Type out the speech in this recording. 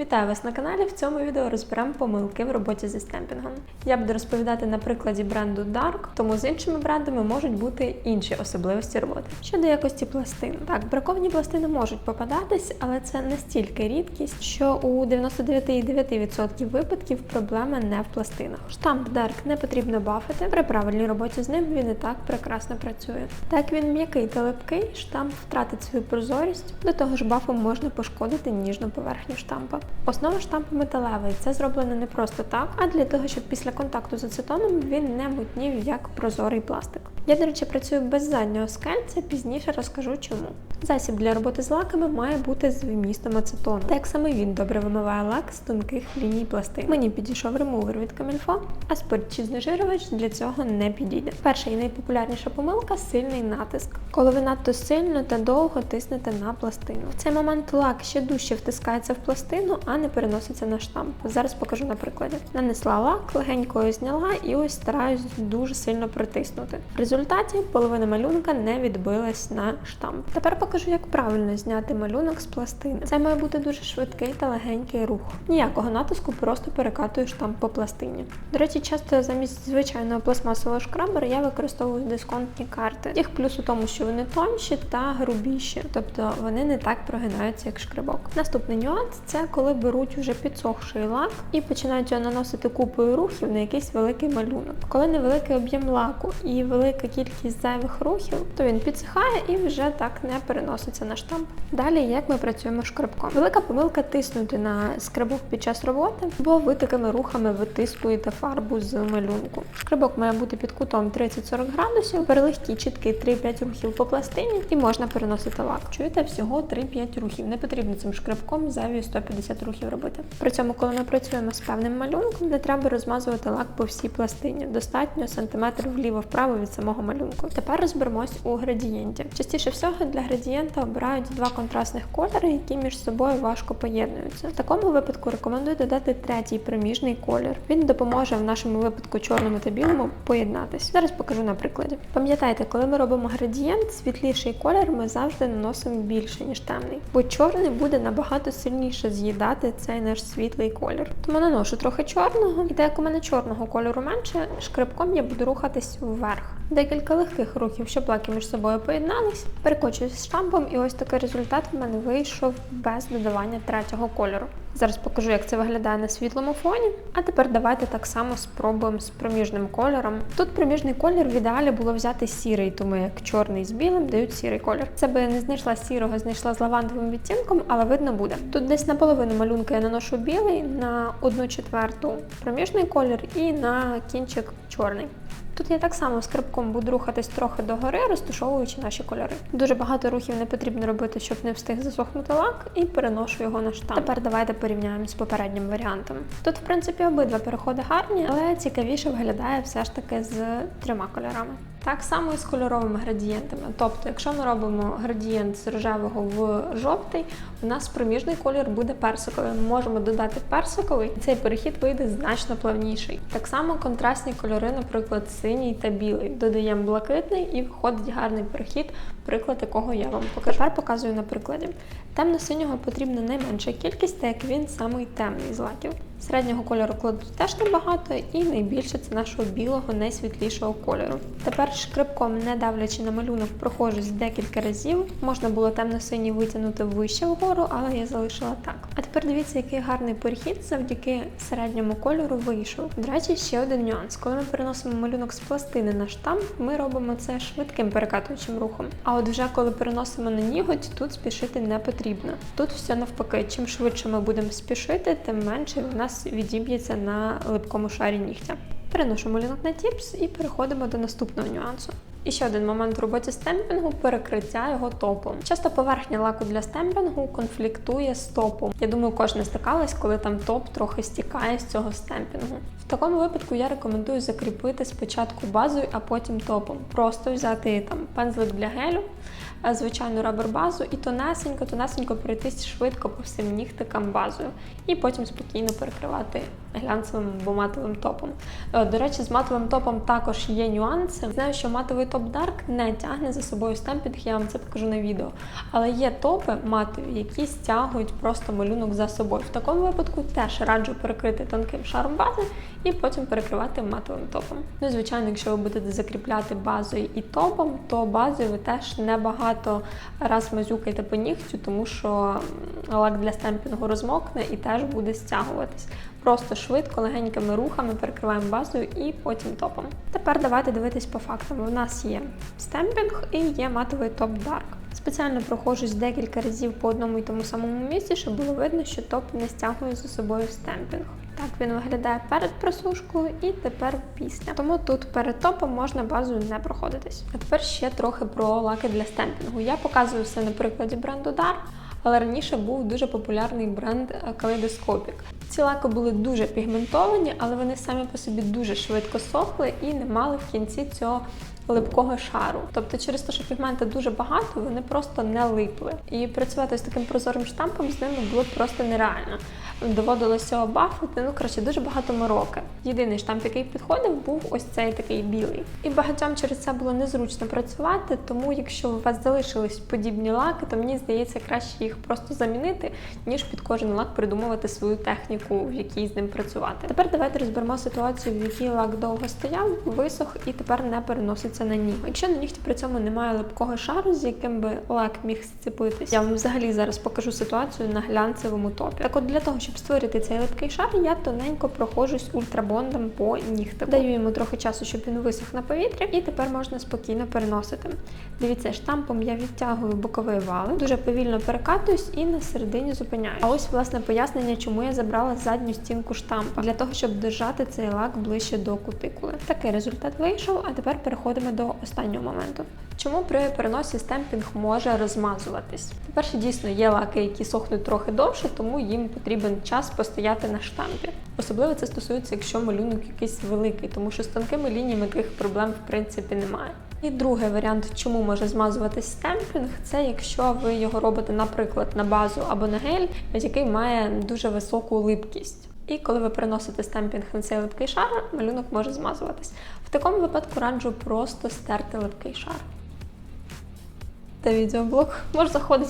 Вітаю вас на каналі. В цьому відео розберемо помилки в роботі зі стемпінгом. Я буду розповідати на прикладі бренду Dark, тому з іншими брендами можуть бути інші особливості роботи. Щодо якості пластин, так, браковані пластини можуть попадатись, але це настільки рідкість, що у 99,9% випадків проблема не в пластинах. Штамп Dark не потрібно бафити. При правильній роботі з ним він і так прекрасно працює. Так він м'який та липкий, штамп втратить свою прозорість. До того ж, бафом можна пошкодити ніжну поверхню штампа. Основа штампу металевий. це зроблено не просто так, а для того, щоб після контакту з ацетоном він не мутнів як прозорий пластик. Я, до речі, працюю без заднього скельця, пізніше розкажу чому. Засіб для роботи з лаками має бути з вмістом ацетону. Так саме він добре вимиває лак з тонких ліній пластин. Мені підійшов ремувер від Камільфо, а спирт чи знежирювач для цього не підійде. Перша і найпопулярніша помилка сильний натиск. Коли ви надто сильно та довго тиснете на пластину. В цей момент лак ще дужче втискається в пластину, а не переноситься на штамп. Зараз покажу на прикладі. Нанесла лак, легенько його зняла і ось стараюсь дуже сильно притиснути. Результаті половина малюнка не відбилась на штамп. Тепер покажу, як правильно зняти малюнок з пластини. Це має бути дуже швидкий та легенький рух. Ніякого натиску, просто перекатую штамп по пластині. До речі, часто замість звичайного пластмасового шкрабера я використовую дисконтні карти. Їх плюс у тому, що вони тонші та грубіші, тобто вони не так прогинаються, як шкребок. Наступний нюанс це коли беруть уже підсохший лак і починають його наносити купою рухів на якийсь великий малюнок. Коли невеликий об'єм лаку і велика кількість зайвих рухів, то він підсихає і вже так не переноситься на штамп. Далі, як ми працюємо шкребком. Велика помилка тиснути на скребок під час роботи, бо ви такими рухами витискуєте фарбу з малюнку. Шкребок має бути під кутом 30-40 градусів, перелегкий чіткий 3-5 рухів по пластині і можна переносити лак. Чуєте, всього 3-5 рухів. Не потрібно цим шкребком зайві 150 рухів робити. При цьому, коли ми працюємо з певним малюнком, не треба розмазувати лак по всій пластині. Достатньо сантиметр вліво-вправо від самого малюнку. Тепер розберемось у градієнті. Частіше всього для градієнта обирають два контрастних кольори, які між собою важко поєднуються. В такому випадку рекомендую додати третій приміжний колір. Він допоможе в нашому випадку чорному та білому поєднатись. Зараз покажу на прикладі. Пам'ятайте, коли ми робимо градієнт, світліший колір ми завжди наносимо більше, ніж темний, бо чорний буде набагато сильніше з'їдати цей наш світлий колір. Тому наношу трохи чорного, і так як у мене чорного кольору менше, шкребком я буду рухатись вверх. Декілька легких рухів, щоб лаки між собою поєднались, перекочуюсь штампом, і ось такий результат в мене вийшов без додавання третього кольору. Зараз покажу, як це виглядає на світлому фоні. А тепер давайте так само спробуємо з проміжним кольором. Тут проміжний колір в ідеалі було взяти сірий, тому як чорний з білим дають сірий колір. Це би не знайшла сірого, знайшла з лавандовим відтінком, але видно буде. Тут десь на половину малюнка я наношу білий, на одну четверту проміжний колір і на кінчик чорний. Тут я так само скрипком буду рухатись трохи догори, розташовуючи наші кольори. Дуже багато рухів не потрібно робити, щоб не встиг засохнути лак, і переношу його на штамп. Тепер давайте порівняємо з попереднім варіантом. Тут, в принципі, обидва переходи гарні, але цікавіше виглядає все ж таки з трьома кольорами. Так само і з кольоровими градієнтами. Тобто, якщо ми робимо градієнт з рожевого в жовтий, у нас проміжний колір буде персиковий. Ми можемо додати персиковий, і цей перехід вийде значно плавніший. Так само контрастні кольори, наприклад, синій та білий. Додаємо блакитний і виходить гарний перехід, приклад якого я вам покажу. Тепер показую на прикладі. Темно-синього потрібна найменша кількість, так як він самий темний з лаків. Середнього кольору кладуть теж небагато, і найбільше це нашого білого, найсвітлішого кольору. Тепер шкребком, не давлячи на малюнок, проходжусь декілька разів. Можна було темно-синій витягнути вище вгору, але я залишила так. А тепер дивіться, який гарний перехід завдяки середньому кольору вийшов. До речі, ще один нюанс. Коли ми переносимо малюнок з пластини на штамп, ми робимо це швидким перекатуючим рухом. А от вже коли переносимо на ніготь, тут спішити не потрібно. Тут все навпаки, чим швидше ми будемо спішити, тим менше в нас відіб'ється на липкому шарі нігтя. Переношу малюнок на тіпс і переходимо до наступного нюансу. І ще один момент в роботі стемпінгу перекриття його топом. Часто поверхня лаку для стемпінгу конфліктує з топом. Я думаю, кожна стикалась, коли там топ трохи стікає з цього стемпінгу. В такому випадку я рекомендую закріпити спочатку базою, а потім топом. Просто взяти там пензлик для гелю, звичайну рабер-базу і тонесенько, тонесенько пройтись швидко по всім нігтикам базою, і потім спокійно перекривати глянцевим або матовим топом. Е, До речі, з матовим топом також є нюанси. Знаю, що матовий топ Dark не тягне за собою стемпінг, я вам це покажу на відео. Але є топи матові, які стягують просто малюнок за собою. В такому випадку теж раджу перекрити тонким шаром бази і потім перекривати матовим топом. Ну звичайно, якщо ви будете закріпляти базою і топом, то базою ви теж небагато раз мазюкаєте по нігтю, тому що лак для стемпінгу розмокне і теж буде стягуватись. Просто швидко, легенькими рухами перекриваємо базою і потім топом. Тепер давайте дивитись по фактам. У нас є стемпінг і є матовий топ Dark. Спеціально проходжусь декілька разів по одному і тому самому місці, щоб було видно, що топ не стягує за собою стемпінг. Так він виглядає перед просушкою і тепер після. Тому тут перед топом можна базою не проходитись. А тепер ще трохи про лаки для стемпінгу. Я показую все на прикладі бренду Dark, але раніше був дуже популярний бренд калейдоскопік. Kaleidoscopic. Ці лаки були дуже пігментовані, але вони самі по собі дуже швидко сохли і не мали в кінці цього липкого шару. Тобто через те, що пігмента дуже багато, вони просто не липли. І працювати з таким прозорим штампом з ними було просто нереально. Доводилося його ну коротше, дуже багато мороки. Єдиний штамп, який підходив, був ось цей такий білий. І багатьом через це було незручно працювати, тому якщо у вас залишились подібні лаки, то мені здається, краще їх просто замінити, ніж під кожен лак придумувати свою техніку, в якій з ним працювати. Тепер давайте розберемо ситуацію, в якій лак довго стояв, висох і тепер не переноситься на нігті. Якщо на нігті при цьому немає липкого шару, з яким би лак міг зцепитись, я вам взагалі зараз покажу ситуацію на глянцевому топі. Так от для того, щоб створити цей липкий шар, я тоненько проходжусь ультрабондом по нігтику. Даю йому трохи часу, щоб він висох на повітрі, і тепер можна спокійно переносити. Дивіться, штампом я відтягую боковий вали, дуже повільно перекатуюсь і на середині зупиняюсь. А ось власне пояснення, чому я забрала задню стінку штампа для того, щоб держати цей лак ближче до кутикули. Такий результат вийшов. А тепер переходимо до останнього моменту. Чому при переносі стемпінг може розмазуватись? По-перше, дійсно є лаки, які сохнуть трохи довше, тому їм потрібен час постояти на штампі. Особливо це стосується, якщо малюнок якийсь великий, тому що з тонкими лініями таких проблем в принципі немає. І другий варіант, чому може змазуватись стемпінг, це якщо ви його робите, наприклад, на базу або на гель, який має дуже високу липкість. І коли ви переносите стемпінг на цей липкий шар, малюнок може змазуватись. В такому випадку раджу просто стерти липкий шар. Та відеоблог може заходити.